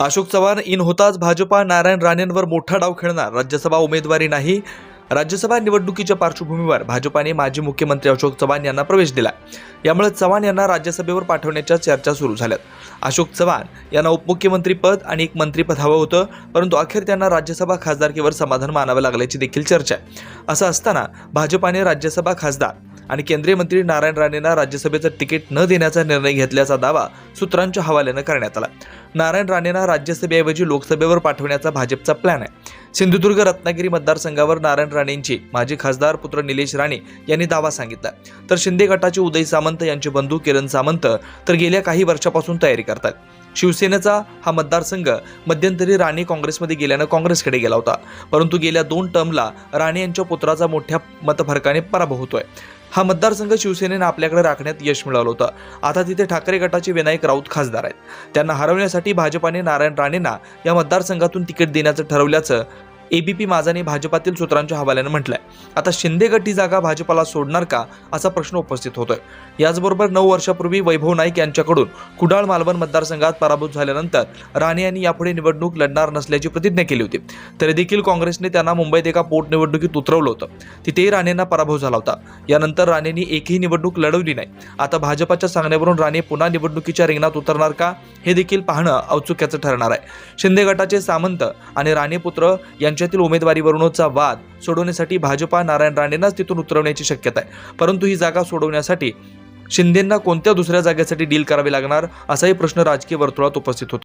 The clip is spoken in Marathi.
अशोक चव्हाण इन होताच भाजपा नारायण राणेंवर मोठा डाव खेळणार. राज्यसभा उमेदवारी नाही. राज्यसभा निवडणुकीच्या पार्श्वभूमीवर भाजपाने माजी मुख्यमंत्री अशोक चव्हाण यांना प्रवेश दिला यामुळे चव्हाण यांना राज्यसभेवर पाठवण्याच्या चर्चा सुरू झाल्यात. अशोक चव्हाण यांना उपमुख्यमंत्रीपद आणि एक मंत्रीपद हवं होतं परंतु अखेर त्यांना राज्यसभा खासदारकीवर समाधान मानावं लागल्याची देखील चर्चा आहे. असं असताना भाजपाने राज्यसभा खासदार आणि केंद्रीय मंत्री नारायण राणेंना राज्यसभेचं तिकीट न देण्याचा निर्णय घेतल्याचा दावा सूत्रांच्या हवाल्यानं करण्यात आला. नारायण राणेंना राज्यसभेऐवजी लोकसभेवर पाठवण्याचा भाजपचा प्लॅन आहे. सिंधुदुर्ग रत्नागिरी मतदारसंघावर नारायण राणेंचे माजी खासदार पुत्र निलेश राणे यांनी दावा सांगितला. तर शिंदे गटाचे उदय सामंत यांचे बंधू किरण सामंत तर गेल्या काही वर्षापासून तयारी करतात. शिवसेनेचा हा मतदारसंघ मध्यंतरी राणे काँग्रेसमध्ये गेल्यानं काँग्रेसकडे गेला होता. परंतु गेल्या दोन टर्मला राणे यांच्या पुत्राचा मोठ्या मतफरकाने पराभव होतोय. हा मतदारसंघ शिवसेनेनं आपल्याकडे राखण्यात यश मिळवलं होतं. आता तिथे ठाकरे गटाचे विनायक राऊत खासदार आहेत. त्यांना हरवण्यासाठी भाजपाने नारायण राणेंना या मतदारसंघातून तिकीट देण्याचं ठरवल्याचं एबीपी माझाने भाजपातील सूत्रांच्या हवाल्यानं म्हटलंय. आता शिंदे गट ही जागा भाजपाला सोडणार का? असा प्रश्न उपस्थित होतोय. याचबरोबर नऊ वर्षापूर्वी वैभव नाईक यांच्याकडून कुडाळ मालवण मतदारसंघात पराभूत झाल्यानंतर राणे यांनी यापुढे निवडणूक लढणार नसल्याची प्रतिज्ञा केली होती. तरी देखील काँग्रेसने त्यांना मुंबईत एका पोटनिवडणुकीत उतरवलं होतं. तिथेही राणेंना पराभव झाला होता. यानंतर राणेंनी एकही निवडणूक लढवली नाही. आता भाजपाच्या सांगण्यावरून राणे पुन्हा निवडणुकीच्या रिंगणात उतरणार का? हे देखील पाहणं औत्सुक्याचं ठरणार आहे. शिंदे गटाचे सामंत आणि राणे पुत्र यांच्यातील उमेदवारीवरूनचा वाद सोडवण्यासाठी भाजपा नारायण राणेंनाच तिथून उतरवण्याची शक्यता आहे. परंतु ही जागा सोडवण्यासाठी शिंदेंना कोणत्या दुसऱ्या जागेसाठी डील करावी लागणार? असाही प्रश्न राजकीय वर्तुळात उपस्थित होता.